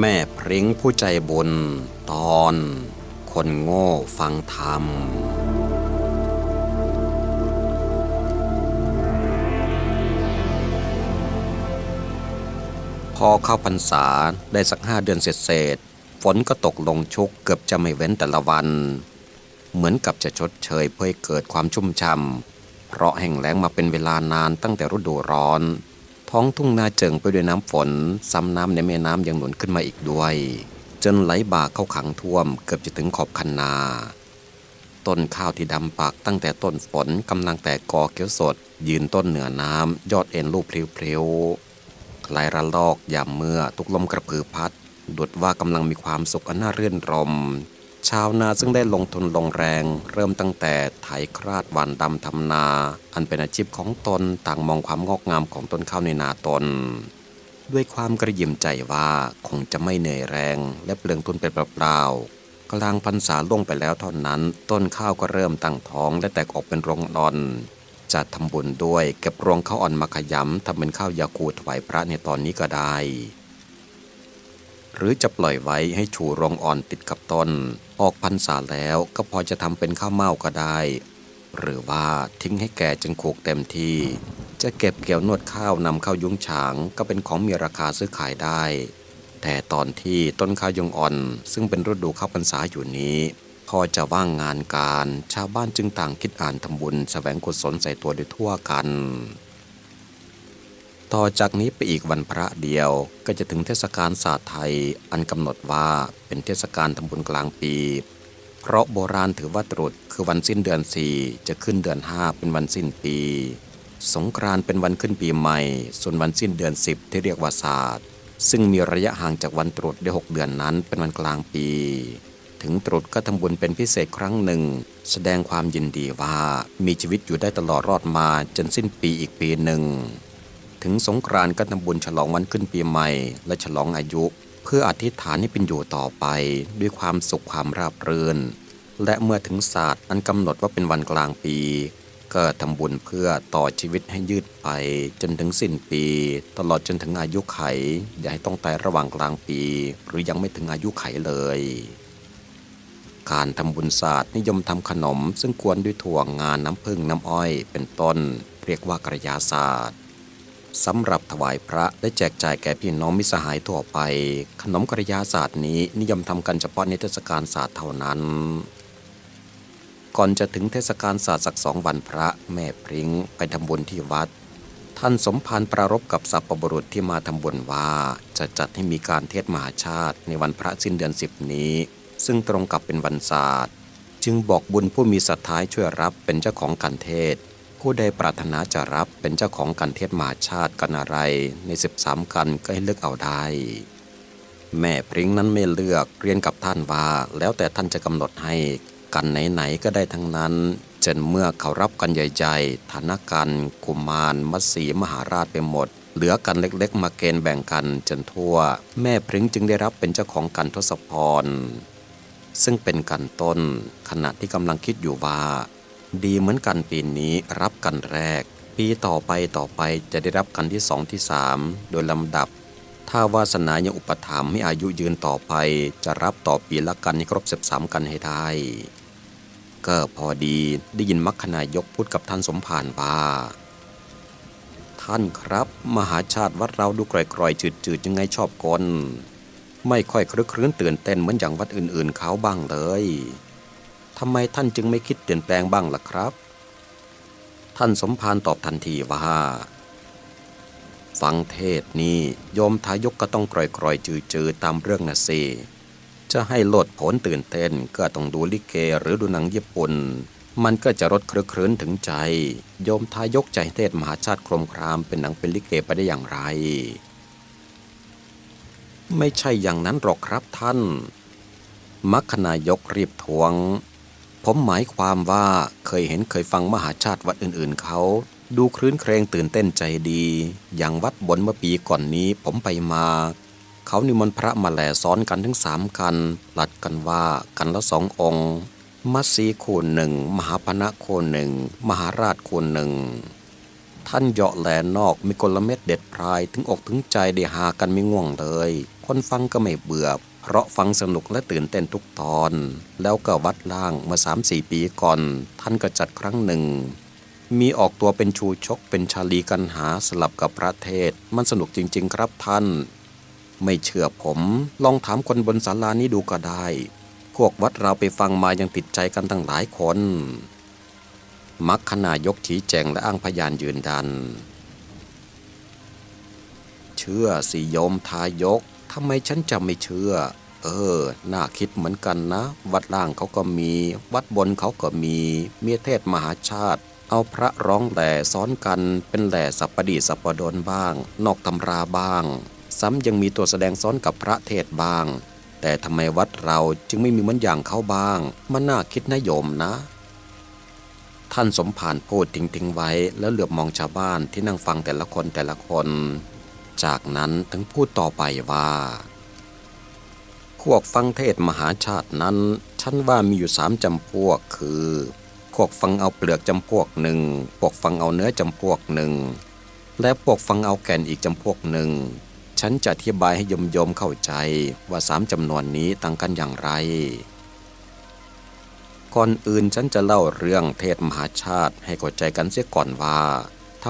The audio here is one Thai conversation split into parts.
แม่พริ้งผู้ใจบุญตอน คนโง่ฟังธรรม พอเข้าพรรษาได้สักห้าเดือนเศษ ฝนก็ตกลงชุกเกือบจะไม่เว้นแต่ละวัน เหมือนกับจะชดเชยเพื่อเกิดความชุ่มช่ำเพราะแห้งแล้งมาเป็นเวลานานตั้งแต่ฤดูร้อน ท้องทุ่งนาเจิงไปด้วยน้ำฝน ซ้ำน้ำในแม่น้ำยังหนุนขึ้นมาอีกด้วย จนไหลบ่าเข้าขังท่วมเกือบจะถึงขอบคันนา ต้นข้าวที่ดำปักตั้งแต่ต้นฝนกำลังแตกกอเขียวสด ยืนต้นเหนือน้ำยอดเอ็นลูกเพลียวๆลายระลอกยามเมื่อทุกลมกระพือพัดดุดว่ากำลังมีความสุขอันน่าเรื่นรม ชาวนาซึ่งได้ลงทุนลงแรง เริ่มตั้งแต่ไถคราดหวานดำทำนา อันเป็นอาชีพของตนต่างมองความงอกงามของต้นข้าวในนาตน ด้วยความกระยิมใจว่าคงจะไม่เหนื่อยแรง และเปลืองทุนเป็นเปล่าๆกลางพรรษาล่วงไปแล้วเท่านั้น ต้นข้าวก็เริ่มตั้งท้องและแตกออกเป็นรวงดอนจะทำบุญด้วยเก็บรวงข้าวอ่อนมาขยำทำเป็นข้าวยาคูถวายพระในตอนนี้ก็ได้ หรือจะปล่อยไว้ให้ชูรวงอ่อนติดกับต้น ออกพรรษาแล้วก็พอจะทำเป็นข้าวเม่าก็ได้ หรือว่าทิ้งให้แก่จนโขกเต็มที่ จะเก็บเกี่ยวนวดข้าวนำเข้ายุ้งฉางก็เป็นของมีราคาซื้อขายได้ แต่ตอนที่ต้นข้าวยงอ่อน ซึ่งเป็นฤดูข้าวพรรษาอยู่นี้พอจะว่างงานการ ชาวบ้านจึงต่างคิดอ่านทำบุญแสวงกุศลใส่ตัวโดยทั่วกัน ต่อจากนี้ไปอีกวันพระเดียวก็จะถึงเทศกาลศาสตร์ไทยอันกำหนดว่าเป็นเทศกาลทำบุญกลางปี เพราะโบราณถือว่าตรุษคือวันสิ้นเดือนสี่จะขึ้นเดือนห้าเป็นวันสิ้นปี สงกรานเป็นวันขึ้นปีใหม่ ส่วนวันสิ้นเดือนสิบที่เรียกว่าศาสตร์ ซึ่งมีระยะห่างจากวันตรุษได้หกเดือนนั้นเป็นวันกลางปี ถึงตรุษก็ทำบุญเป็นพิเศษครั้งหนึ่ง แสดงความยินดีว่ามีชีวิตอยู่ได้ตลอดรอดมาจนสิ้นปีอีกปีหนึ่ง ถึงสงกรานต์ก็ทำบุญฉลองวันขึ้นปีใหม่ และฉลองอายุ เพื่ออธิษฐานให้เป็นอยู่ต่อไป ด้วยความสุขความราบรื่น และเมื่อถึงศาสตร์อันกำหนดว่าเป็นวันกลางปี ก็ทำบุญเพื่อต่อชีวิตให้ยืดไป จนถึงสิ้นปี ตลอดจนถึงอายุไข อย่าให้ต้องตายระหว่างกลางปี หรือยังไม่ถึงอายุไขเลยการทำบุญศาสตร์นิยมทำขนม ซึ่งกวนด้วยถั่วงานน้ำผึ้งน้ำอ้อย เป็นต้น เรียกว่ากระยาศาสตร์ สำหรับถวายพระและแจกจ่ายแก่พี่น้องมิสหายทั่วไป ขนมกระยาศาสตร์นี้นิยมทำกันเฉพาะในเทศกาลศาสตร์เท่านั้น ก่อนจะถึงเทศกาลศาสตร์สักสองวันพระแม่พริ้งไปทำบุญที่วัด ท่านสมภารปรารบกับสัพปบุรุษที่มาทำบุญว่า จะจัดให้มีการเทศมหาชาติในวันพระสิ้นเดือนสิบนี้ ซึ่งตรงกับเป็นวันศาสตร์ จึงบอกบุญผู้มีศรัทธาช่วยรับเป็นเจ้าของการเทศ ผู้ใดปรารถนาจะรับเป็นเจ้าของการเทศมหาชาติกันอะไรใน 13 กันก็ให้เลือกเอาได้ แม่พริ้งนั้นไม่เลือกเรียนกับท่านว่าแล้วแต่ท่านจะกำหนดให้กันไหนๆก็ได้ทั้งนั้นจนเมื่อเขารับกันใหญ่ๆฐานะกันกุมารมัสีมหาราชไปหมด เหลือกันเล็กๆ มาเกณฑ์แบ่งกันจนทั่ว แม่พริ้งจึงได้รับเป็นเจ้าของกันทศพรซึ่งเป็นกันต้นขณะที่กำลังคิดอยู่ว่า ดีเหมือนกันปีนี้รับกันแรก ปีต่อไปต่อไปจะได้รับกันที่สองที่สามโดยลำดับ ถ้าวาสนายังอุปถัมภ์ให้อายุยืนต่อไป จะรับต่อปีละกันให้ครบสิบสามกันให้ได้ก็พอดีได้ยินมัคคนายกพูดกับท่านสมภารว่า ท่านครับ มหาชาติวัดเราดูกร่อยๆ จืดๆ ยังไงชอบกลไม่ค่อยครึกครื้นตื่นเต้นเหมือนอย่างวัดอื่นๆเขาบ้างเลย ทำไมท่านจึงไม่คิดเปลี่ยนแปลงบ้างล่ะครับ ท่านสมภารตอบทันทีว่า ฟังเทศนี่โยมทายกก็ต้องกร่อยๆ จืดๆตามเรื่องนะสิจะให้โลดผลตื่นเต้นก็ต้องดูลิเกหรือดูหนังญี่ปุ่น มันก็จะรดครึกครื้นถึงใจ โยมทายกใจเทศมหาชาติโครมครามเป็นหนังเป็นลิเกไปได้อย่างไร ไม่ใช่อย่างนั้นหรอกครับท่านมัคคนายกรีบทวง ผมหมายความว่าเคยเห็นเคยฟังมหาชาติวัดอื่นๆเขา ดูครื้นเครงตื่นเต้นใจดี อย่างวัดบนเมื่อปีก่อนนี้ผมไปมา เขานิมนต์พระมาแหล่ซ้อนกันถึงสามกัน หลัดกันว่ากันละสององค์มัสสีโคนหนึ่ง มหาปณะโคนหนึ่ง มหาราชโคนหนึ่ง ท่านเหาะแหลนอกมีกลเม็ดเด็ดพรายถึงอกถึงใจได้หากันไม่ง่วงเลย คนฟังก็ไม่เบื่อ เพราะฟังสนุกและตื่นเต้นทุกตอน แล้วก็วัดล่างเมื่อสามสี่ปีก่อน ท่านก็จัดครั้งหนึ่ง มีออกตัวเป็นชูชกเป็นชาลีกันหาสลับกับพระเทศ มันสนุกจริง ๆ ครับท่าน ไม่เชื่อผม ลองถามคนบนศาลานี้ดูก็ได้ พวกวัดเราไปฟังมายังติดใจกันตั้งหลายคนมักขณายกชี้แจงและอ้างพยานยืนยัน เชื่อสิโยมทายก ทำไมฉันจะไม่เชื่อ เออ น่าคิดเหมือนกันนะ วัดล่างเขาก็มี วัดบนเขาก็มี เมียเทศมหาชาติ เอาพระร้องแหล่ซ้อนกัน เป็นแหล่สัปปดีสัปปดนบ้าง นอกตำราบ้าง ซ้ำยังมีตัวแสดงซ้อนกับพระเทศบ้าง แต่ทำไมวัดเราจึงไม่มีเหมือนอย่างเขาบ้าง มันน่าคิดนะโยมนะท่านสมภารพูดทิ้งๆไว้แล้วเหลือบมองชาวบ้านที่นั่งฟังแต่ละคนแต่ละคน จากนั้นถึงพูดต่อไปว่า พวกฟังเทศมหาชาตินั้น ฉันว่ามีอยู่สามจำพวกคือ พวกฟังเอาเปลือกจำพวกหนึ่ง พวกฟังเอาเนื้อจำพวกหนึ่ง และพวกฟังเอาแก่นอีกจำพวกหนึ่ง ฉันจะอธิบายให้ยมยมเข้าใจว่าสามจำนวนนี้ต่างกันอย่างไร ก่อนอื่นฉันจะเล่าเรื่องเทศมหาชาติให้เข้าใจกันเสียก่อนว่า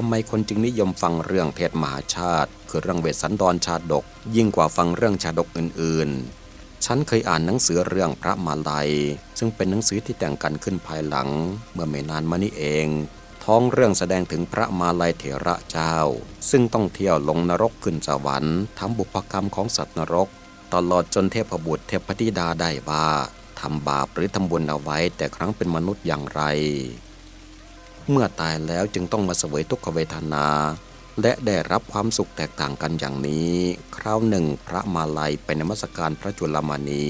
ทำไมคนจึงนิยมฟังเรื่องเทศมหาชาติ คือเรื่องเวสสันดรชาดก ยิ่งกว่าฟังเรื่องชาดกอื่นๆ ฉันเคยอ่านหนังสือเรื่องพระมาลัย ซึ่งเป็นหนังสือที่แต่งกันขึ้นภายหลัง เมื่อไม่นานมานี้เอง ท้องเรื่องแสดงถึงพระมาลัยเถระเจ้า ซึ่งต้องเที่ยวลงนรกขึ้นสวรรค์ทำบุพกรรมของสัตว์นรก ตลอดจนเทพบุตรเทพธิดาได้ว่าทำบาปหรือทำบุญเอาไว้แต่ครั้งเป็นมนุษย์อย่างไร เมื่อตายแล้วจึงต้องมาเสวยทุกขเวทนา และได้รับความสุขแตกต่างกันอย่างนี้ คราวหนึ่งพระมาลัยไปนมัสการพระจุลมณี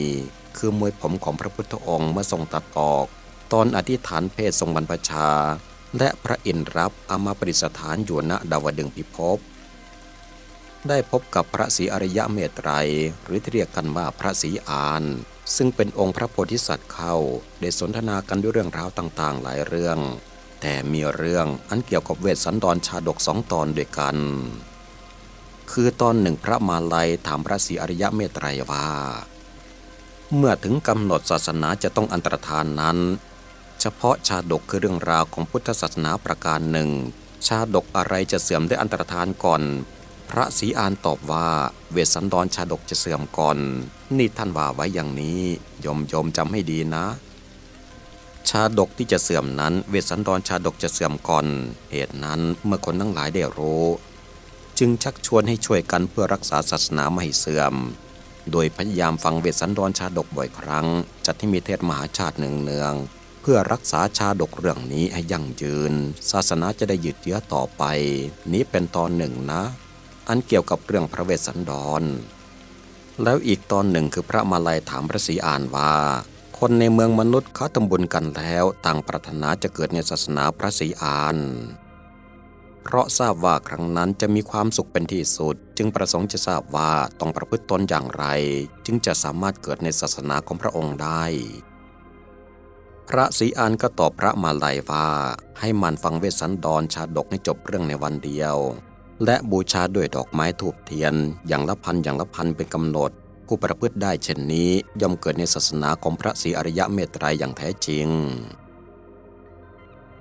คือมวยผมของพระพุทธองค์เมื่อทรงตัดออก ตอนอธิษฐานเพศทรงบรรพชา และพระอินทร์รับอามาประดิษฐานอยู่ณดาวดึงพิภพได้พบกับพระศรีอริยะเมตไตรหรือที่เรียกกันว่าพระศรีอาน ซึ่งเป็นองค์พระโพธิสัตว์เข้าได้สนทนากันด้วยเรื่องราวต่างๆ หลายเรื่อง แต่มีเรื่องอันเกี่ยวกับเวสสันดรชาดกสองตอนด้วยกัน คือตอนหนึ่งพระมาลัยถามพระศรีอริยะเมตไตรว่า เมื่อถึงกำหนดศาสนาจะต้องอันตรธานนั้น เฉพาะชาดกคือเรื่องราวของพุทธศาสนาประการหนึ่ง ชาดกอะไรจะเสื่อมได้อันตรธานก่อน พระศรีอานตอบว่า เวสสันดรชาดกจะเสื่อมก่อน นี่ท่านว่าไว้อย่างนี้ยมยมจำให้ดีนะ ชาดกที่จะเสื่อมนั้น เวสสันดรชาดกจะเสื่อมก่อน เหตุนั้นเมื่อคนทั้งหลายได้รู้ จึงชักชวนให้ช่วยกันเพื่อรักษาศาสนาไม่ให้เสื่อม โดยพยายามฟังเวสสันดรชาดกบ่อยครั้ง จัดให้มีเทศมหาชาติเนือง เพื่อรักษาชาดกเรื่องนี้ให้ยั่งยืน ศาสนาจะได้ยืดเยื้อต่อไป นี้เป็นตอนหนึ่งนะ อันเกี่ยวกับเรื่องพระเวสสันดร แล้วอีกตอนหนึ่งคือพระมาลัยถามพระศรีอานว่า คนในเมืองมนุษย์เขาทำบุญกันแล้วต่างปรารถนาจะเกิดในศาสนาพระศรีอาน เพราะทราบว่าครั้งนั้นจะมีความสุขเป็นที่สุด จึงประสงค์จะทราบว่าต้องประพฤติตนอย่างไร จึงจะสามารถเกิดในศาสนาของพระองค์ได้ พระศรีอานก็ตอบพระมาลัยว่าให้มันฟังเวสสันดรชาดกให้จบเรื่องในวันเดียว และบูชาด้วยดอกไม้ถูกเทียนอย่างละพันอย่างละพันเป็นกำหนด ผู้ประพฤติได้เช่นนี้ ย่อมเกิดในศาสนาของพระศรีอริยะเมตไตรอย่างแท้จริง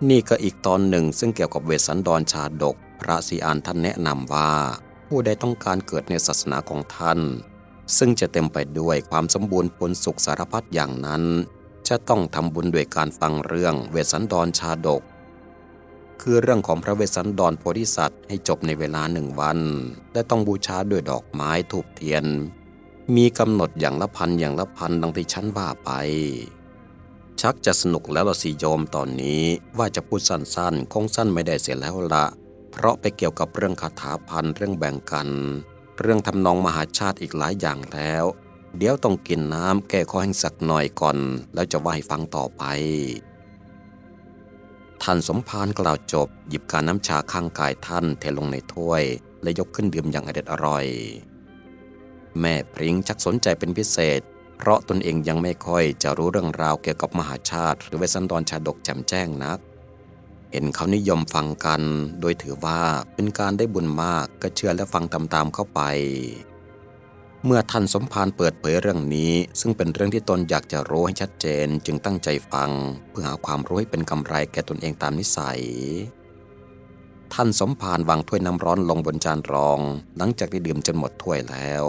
นี่ก็อีกตอนหนึ่งซึ่งเกี่ยวกับเวสสันดรชาดก พระศรีอานท่านแนะนำว่า ผู้ใดต้องการเกิดในศาสนาของท่าน ซึ่งจะเต็มไปด้วยความสมบูรณ์ผลสุขสารพัดอย่างนั้น จะต้องทำบุญด้วยการฟังเรื่องเวสสันดรชาดก คือเรื่องของพระเวสสันดรโพธิสัตว์ให้จบในเวลาหนึ่งวัน และต้องบูชาด้วยดอกไม้ถูกเทียน มีกำหนดอย่างละพันอย่างละพันดังที่ฉันว่าไป ชักจะสนุกแล้วละสิโยมตอนนี้ว่าจะพูดสั้นๆ คงสั้นไม่ได้เสียแล้วละ เพราะไปเกี่ยวกับเรื่องคาถาพันเรื่องแบ่งกัน เรื่องทำนองมหาชาติอีกหลายอย่างแล้ว เดี๋ยวต้องกินน้ำแก้คอแห้งสักหน่อยก่อน แล้วจะว่าให้ฟังต่อไปท่านสมภารกล่าวจบ หยิบการน้ำชาข้างกายท่านเทลงในถ้วย และยกขึ้นดื่มอย่างอเด็ดอร่อย แม่พริ้งชักสนใจเป็นพิเศษ เพราะตนเองยังไม่ค่อยจะรู้เรื่องราวเกี่ยวกับมหาชาติ หรือเวสสันดรชาดกแจ่มแจ้งนัก เห็นเขานิยมฟังกัน โดยถือว่าเป็นการได้บุญมากก็เชื่อและฟังตามๆเข้าไป เมื่อท่านสมภารเปิดเผยเรื่องนี้ ซึ่งเป็นเรื่องที่ตนอยากจะรู้ให้ชัดเจนจึงตั้งใจฟัง เพื่อหาความรู้ให้เป็นกำไรแก่ตนเองตามนิสัยท่านสมภารวางถ้วยน้ำร้อนลงบนจานรอง หลังจากได้ดื่มจนหมดถ้วยแล้ว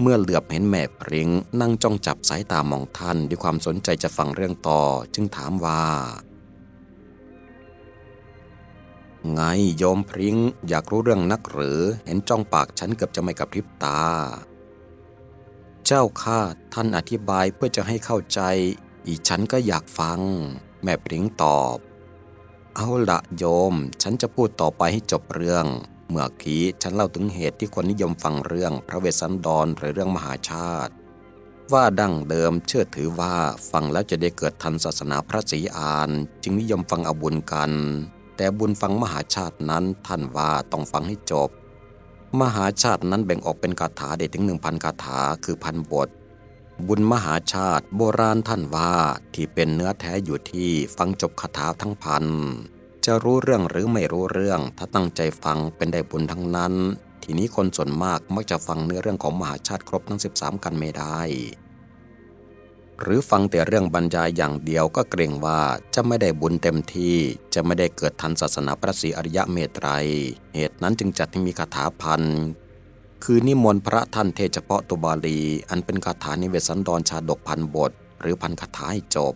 เมื่อเหลือบเห็นแม่พริ้งนั่งจ้องจับสายตามองท่านด้วยความสนใจจะฟังเรื่องต่อจึงถามว่า ไงโยมพริ้งอยากรู้เรื่องนักหรือ เห็นจ้องปากฉันเกือบจะไม่กระพริบตา เจ้าข้าท่านอธิบายเพื่อจะให้เข้าใจ อีฉันก็อยากฟัง แม่พริ้งตอบ เอาละโยม ฉันจะพูดต่อไปให้จบเรื่อง เมื่อกี้ฉันเล่าถึงเหตุที่คนนิยมฟังเรื่องพระเวสสันดรหรือเรื่องมหาชาติ ว่าดั้งเดิมเชื่อถือว่าฟังแล้วจะได้เกิดทันศาสนาพระศรีอาน จึงนิยมฟังอบุญกัน แต่บุญฟังมหาชาตินั้นท่านว่าต้องฟังให้จบ มหาชาตินั้นแบ่งออกเป็นคาถาได้ถึงหนึ่งพันคาถาคือพันบท บุญมหาชาติโบราณท่านว่าที่เป็นเนื้อแท้อยู่ที่ฟังจบคาถาทั้งพัน จะรู้เรื่องหรือไม่รู้เรื่อง ถ้าตั้งใจฟังเป็นได้บุญทั้งนั้น ทีนี้คนส่วนมากมักจะฟังเนื้อเรื่องของมหาชาติครบทั้ง 13 กันไม่ได้ หรือฟังแต่เรื่องบรรยายอย่างเดียวก็เกรงว่าจะไม่ได้บุญเต็มที่ จะไม่ได้เกิดทันศาสนาพระศรีอริยะเมตไตร เหตุนั้นจึงจัดให้มีคาถาพันคือนิมนต์พระท่านเทศเฉพาะตัวบาลี อันเป็นคาถานิเวศสันดรชาดกพันบท หรือพันคาถาให้จบ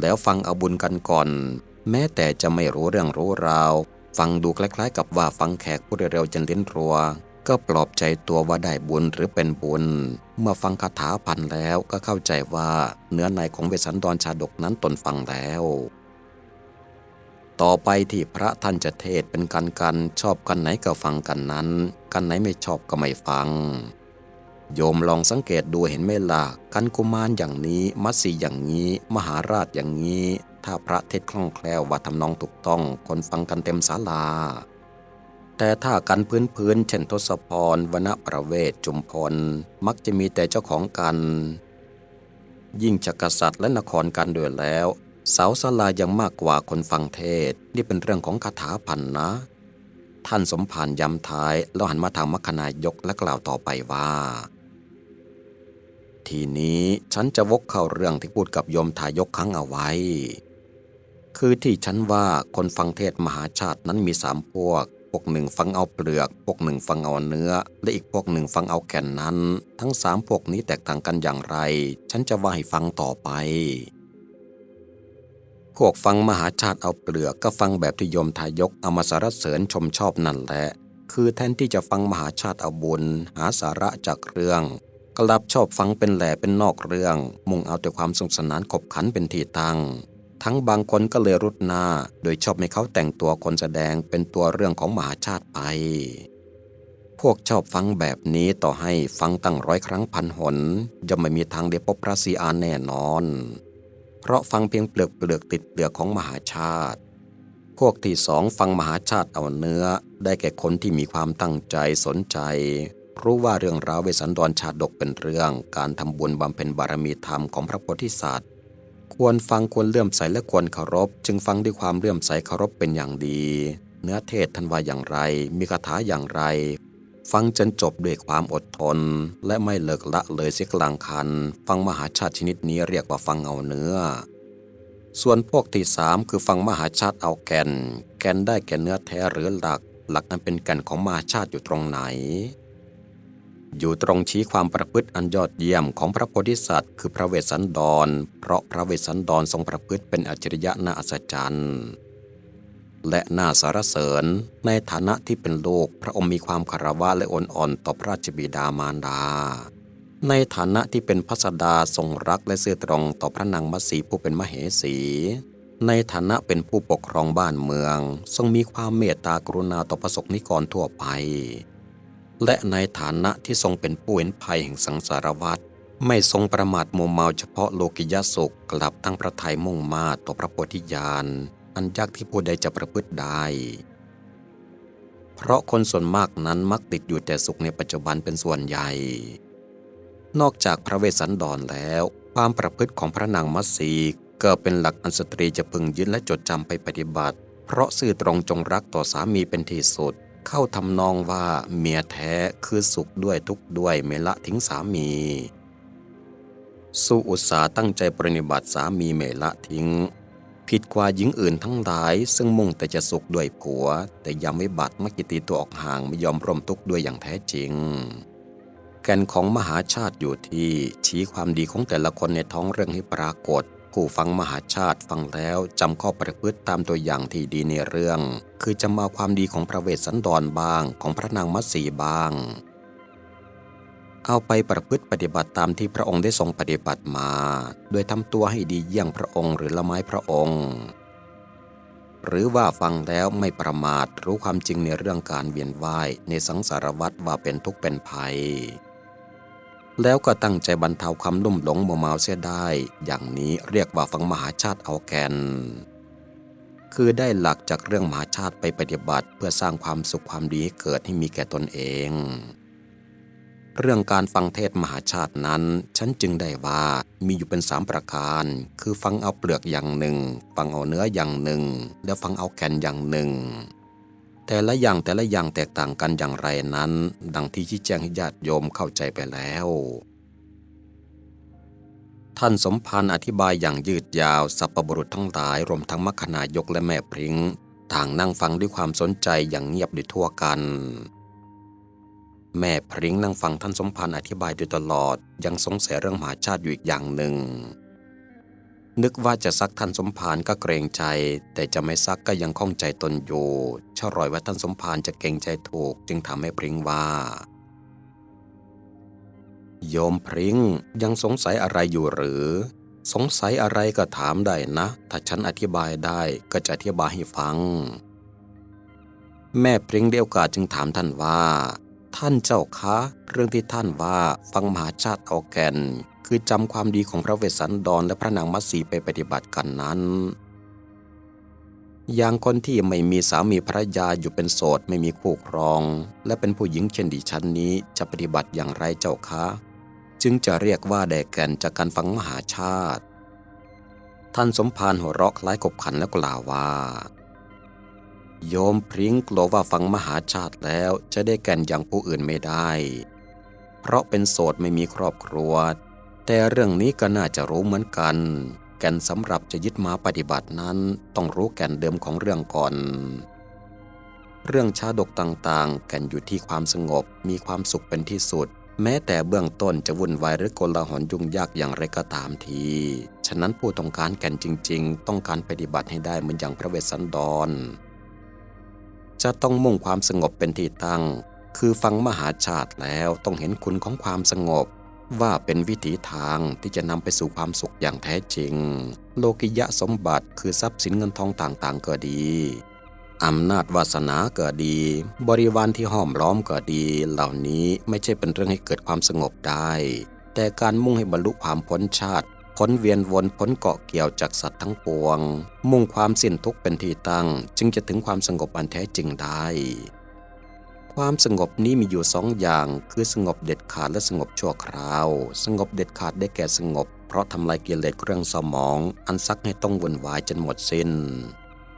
แล้วฟังอบุญกันก่อน แม้แต่จะไม่รู้เรื่องรู้ราว ฟังดูคล้ายๆ กับว่าฟังแขกผู้เร็วจนลิ้นรัว ก็ปลอบใจตัวว่าได้บุญหรือเป็นบุญ เมื่อฟังคาถาพันแล้วก็เข้าใจว่าเนื้อในของเวสสันดรชาดกนั้นตนฟังแล้ว ต่อไปที่พระท่านจะเทศเป็นกันกันชอบกันไหนก็ฟังกันนั้น กันไหนไม่ชอบก็ไม่ฟังโยมลองสังเกตดูเห็นไหมล่ะกันกุมารอย่างนี้ มัตสีอย่างนี้ มหาราชอย่างนี้ ถ้าพระเทศคล่องแคล่วว่าทำนองถูกต้องคนฟังกันเต็มศาลา แต่ถ้ากันพื้นพื้นเช่นทศพรวณประเวศจุมพลมักจะมีแต่เจ้าของกัน ยิ่งจักรษัตริย์และนครกันด้วยแล้วเสาศาลายังมากกว่าคนฟังเทศนี่เป็นเรื่องของคาถาพันนะ ท่านสมภารย้ำท้ายแล้วหันมาทางมัคคณายกและกล่าวต่อไปว่าทีนี้ฉันจะวกเข้าเรื่องที่พูดกับโยมทายกครั้งเอาไว้ คือที่ฉันว่าคนฟังเทศมหาชาตินั้นมีสามพวก พวกหนึ่งฟังเอาเปลือก พวกหนึ่งฟังเอาเนื้อ และอีกพวกหนึ่งฟังเอาแก่นนั้น ทั้งสามพวกนี้แตกต่างกันอย่างไร ฉันจะว่าให้ฟังต่อไป พวกฟังมหาชาติเอาเปลือกก็ฟังแบบที่โยมทายกเอามาสรรเสริญชมชอบนั่นแหละ คือแทนที่จะฟังมหาชาติเอาบุญ หาสาระจากเรื่องกลับชอบฟังเป็นแหล่เป็นนอกเรื่อง มุ่งเอาแต่ความสนุกสนานขบขันเป็นที่ตั้ง ทั้งบางคนก็เลยรุดหน้า โดยชอบให้เขาแต่งตัวคนแสดงเป็นตัวเรื่องของมหาชาติไป พวกชอบฟังแบบนี้ต่อให้ฟังตั้งร้อยครั้งพันหนย่อมไม่มีทางได้พบพระศรีอานแน่นอน เพราะฟังเพียงเปลือกเปลือกติดเปลือกของมหาชาติ พวกที่สองฟังมหาชาติเอาเนื้อ ได้แก่คนที่มีความตั้งใจสนใจรู้ว่าเรื่องราวเวสสันดรชาดกเป็นเรื่องการทำบุญบำเพ็ญบารมีธรรมของพระโพธิสัตว์ ควรฟังควรเลื่อมใสและควรเคารพ จึงฟังด้วยความเลื่อมใสเคารพเป็นอย่างดี เนื้อเทศท่านว่าอย่างไร มีคาถาอย่างไร ฟังจนจบด้วยความอดทน และไม่เลิกละเลยเสียกลางคัน ฟังมหาชาติชนิดนี้เรียกว่าฟังเอาเนื้อ ส่วนพวกที่สามคือฟังมหาชาติเอาแก่น แก่นได้แก่เนื้อแท้หรือหลัก หลักนั้นเป็นแก่นของมหาชาติอยู่ตรงไหน อยู่ตรงชี้ความประพฤติอันยอดเยี่ยมของพระโพธิสัตว์ คือพระเวสสันดร เพราะพระเวสสันดรทรงประพฤติเป็นอัจฉริยะน่าอัศจรรย์และน่าสารเสริญในฐานะที่เป็นโลกพระองค์มีความคารวะและอ่อนอ่อนต่อพระราชบิดามารดา ในฐานะที่เป็นพัสดาทรงรักและซื่อตรงต่อพระนางมัสีผู้เป็นมเหสี ในฐานะเป็นผู้ปกครองบ้านเมือง ทรงมีความเมตตากรุณาต่อประสบนิกรทั่วไป และในฐานะที่ทรงเป็นผู้เห็นภัยแห่งสังสารวัฏไม่ทรงประมาทมัวเมาเฉพาะโลกิยสุขกลับตั้งพระทัยมุ่งมาต่อพระโพธิญาณอันยากที่ผู้ใดจะประพฤติได้ เพราะคนส่วนมากนั้นมักติดอยู่แต่สุขในปัจจุบันเป็นส่วนใหญ่ นอกจากพระเวสสันดรแล้ว ความประพฤติของพระนางมัตสีก็เป็นหลักอันสตรีจะพึงยึดและจดจำไปปฏิบัติ เพราะซื่อตรงจงรักต่อสามีเป็นที่สุด เข้าทำนองว่าเมียแท้คือสุขด้วยทุกข์ด้วยไม่ละทิ้งสามี สู้อุตสาตั้งใจปฏิบัติสามีไม่ละทิ้ง ผิดกว่าหญิงอื่นทั้งหลาย ซึ่งมุ่งแต่จะสุขด้วยผัว แต่ยังไม่บัดมักจะตีตัวออกห่างไม่ยอมร่วมทุกข์ด้วยอย่างแท้จริง แก่นของมหาชาติอยู่ที่ชี้ความดีของแต่ละคนในท้องเรื่องให้ปรากฏ ผู้ฟังมหาชาติฟังแล้วจำข้อประพฤติตามตัวอย่างที่ดีในเรื่อง คือจำมาความดีของพระเวสสันดรบ้างของพระนางมัตสีบ้าง เอาไปประพฤติปฏิบัติตามที่พระองค์ได้ทรงปฏิบัติมา โดยทำตัวให้ดีเยี่ยงพระองค์หรือละไม้พระองค์ หรือว่าฟังแล้วไม่ประมาทรู้ความจริงในเรื่องการเวียนว่ายในสังสารวัฏว่าเป็นทุกข์เป็นภัย แล้วก็ตั้งใจบรรเทาความลุ่มหลงมัวเมาเสียได้ อย่างนี้เรียกว่าฟังมหาชาติเอาแกน คือได้หลักจากเรื่องมหาชาติไปปฏิบัติ เพื่อสร้างความสุขความดีให้เกิดให้มีแก่ตนเอง เรื่องการฟังเทศมหาชาตินั้น ฉันจึงได้ว่ามีอยู่เป็นสามประการ คือฟังเอาเปลือกอย่างหนึ่ง ฟังเอาเนื้ออย่างหนึ่ง และฟังเอาแกนอย่างหนึ่ง แต่ละอย่างแต่ละอย่างแตกต่างกันอย่างไรนั้น ดังที่ชี้แจงให้ญาติโยมเข้าใจไปแล้ว ท่านสมพันธ์อธิบายอย่างยืดยาวสัพบุรุษทั้งหลายรวมทั้งมัคคณายกและแม่พริง้งต่างนั่งฟังด้วยความสนใจอย่างเงียบด้วยทั่วกัน แม่พริ้งนั่งฟังท่านสมพันธ์อธิบายโดยตลอดยังสงสัยเรื่องมหาชาติอยู่อีกอย่างหนึ่ง นึกว่าจะซักท่านสมภารก็เกรงใจ แต่จะไม่ซักก็ยังข้องใจตนอยู่ชะรอยว่าท่านสมภารจะเกรงใจถูกจึงทำให้พริ้งว่า โยมพริ้งยังสงสัยอะไรอยู่หรือ สงสัยอะไรก็ถามได้นะ ถ้าฉันอธิบายได้ก็จะอธิบายให้ฟัง แม่พริ้งได้โอกาสจึงถามท่านว่า ท่านเจ้าคะ เรื่องที่ท่านว่าฟังมหาชาติเอาแก่น คือจำความดีของพระเวสสันดรและพระนางมัตสีไปปฏิบัติกันนั้น อย่างคนที่ไม่มีสามีภรรยาอยู่เป็นโสดไม่มีคู่ครอง และเป็นผู้หญิงเช่นดิฉันนี้จะปฏิบัติอย่างไรเจ้าคะ จึงจะเรียกว่าได้แก่นจากการฟังมหาชาติ ท่านสมภารหัวเราะคล้ายกบขันแล้วกล่าวว่าโยมพริ้งกลัวว่าฟังมหาชาติแล้วจะได้แก่นอย่างผู้อื่นไม่ได้ เพราะเป็นโสดไม่มีครอบครัว แต่เรื่องนี้ก็น่าจะรู้เหมือนกัน แก่นสำหรับจะยึดมาปฏิบัตินั้น ต้องรู้แก่นเดิมของเรื่องก่อน เรื่องชาดกต่างๆ แก่นอยู่ที่ความสงบมีความสุขเป็นที่สุด แม้แต่เบื้องต้นจะวุ่นวายหรือโกลาหลยุ่งยากอย่างไรก็ตามที ฉะนั้นผู้ต้องการแก่นจริง ๆ ต้องการปฏิบัติให้ได้เหมือนอย่างพระเวสสันดร จะต้องมุ่งความสงบเป็นที่ตั้ง คือฟังมหาชาติแล้วต้องเห็นคุณของความสงบ ว่าเป็นวิถีทางที่จะนำไปสู่ความสุขอย่างแท้จริง โลกิยะสมบัติคือทรัพย์สินเงินทองต่างๆ ก็ดีอำนาจวาสนาก็ดี บริวารที่ห้อมล้อมก็ดี เหล่านี้ไม่ใช่เป็นเรื่องให้เกิดความสงบได้ แต่การมุ่งให้บรรลุความพ้นชาติพ้นเวียนวนพ้นเกาะเกี่ยวจากสัตว์ทั้งปวง มุ่งความสิ้นทุกข์เป็นที่ตั้ง จึงจะถึงความสงบอันแท้จริงได้ ความสงบนี้มีอยู่สองอย่าง คือสงบเด็ดขาดและสงบชั่วคราว สงบเด็ดขาดได้แก่สงบ เพราะทำลายกิเลสเครื่องสมอง อันซักให้ต้องวุ่นวายจนหมดสิ้น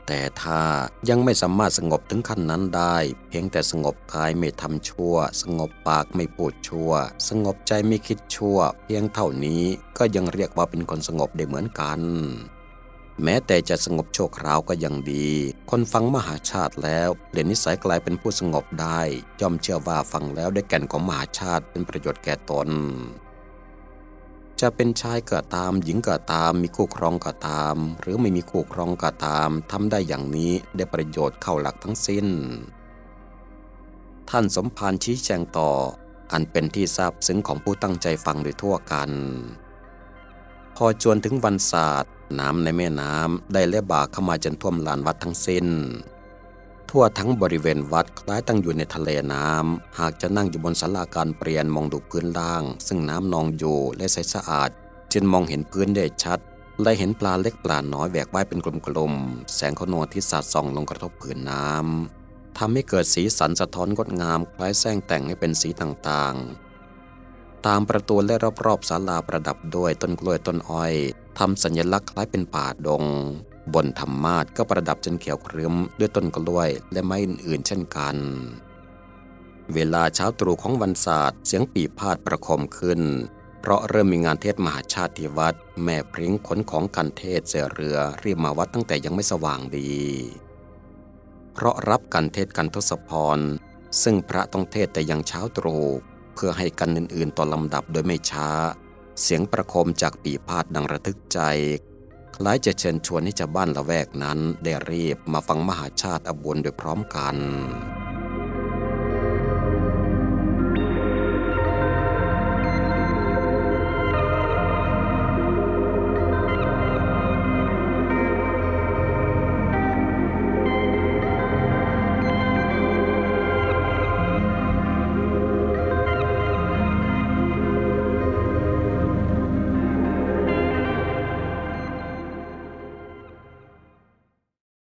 แต่ถ้ายังไม่สามารถสงบถึงขั้นนั้นได้ เพียงแต่สงบกายไม่ทำชั่ว สงบปากไม่พูดชั่ว สงบใจไม่คิดชั่ว เพียงเท่านี้ก็ยังเรียกว่าเป็นคนสงบได้เหมือนกัน แม้แต่จะสงบโชคราวก็ยังดี คนฟังมหาชาติแล้วเปลี่ยนนิสัยกลายเป็นผู้สงบได้ย่อมเชื่อว่าฟังแล้วได้แก่นของมหาชาติเป็นประโยชน์แก่ตน จะเป็นชายก็ตาม หญิงก็ตาม มีคู่ครองก็ตาม หรือไม่มีคู่ครองก็ตามทำได้อย่างนี้ได้ประโยชน์เข้าหลักทั้งสิ้น ท่านสมภารชี้แจงต่อ อันเป็นที่ทราบซึ้งของผู้ตั้งใจฟังโดยทั่วกัน พอจวนถึงวันศาสตร์ น้ำในแม่น้ำได้และบากเข้ามาจนท่วมลานวัดทั้งสิ้น ทั่วทั้งบริเวณวัดคล้ายตั้งอยู่ในทะเลน้ำ หากจะนั่งอยู่บนศาลาการเปลี่ยนมองดูพื้นล่าง ซึ่งน้ำนองอยู่และใสสะอาดจึงมองเห็นพื้นได้ชัด และเห็นปลาเล็กปลาน้อยแหวกว่ายเป็นกลมๆ แสงขนวที่สาดส่องลงกระทบผืนน้ำทำให้เกิดสีสันสะท้อนงดงามคล้ายแสงแต่งให้เป็นสีต่างๆ ตามประตูและรอบๆศาลาประดับด้วยต้นกล้วยต้นอ้อย ทำสัญลักษณ์คล้ายเป็นป่าดง บนธรรมาสก็ประดับจนเขียวครึ้มด้วยต้นกล้วยและไม้อื่นๆ เช่นกัน เวลาเช้าตรู่ของวันศาสตร์เสียงปีพาดประคมขึ้น เพราะเริ่มมีงานเทศมหาชาติที่วัด แม่พริ้งขนของกันเทศเสเรือรีบมาวัดตั้งแต่ยังไม่สว่างดี เพราะรับกันเทศกันทศพร ซึ่งพระต้องเทศแต่ยังเช้าตรู่เพื่อให้กันอื่นๆต่อลำดับโดยไม่ช้า เสียงประโคมจากปีพาดดังระทึกใจ คล้ายจะเชิญชวนให้ชาวบ้านละแวกนั้นได้รีบมาฟังมหาชาติอบวนโดยพร้อมกัน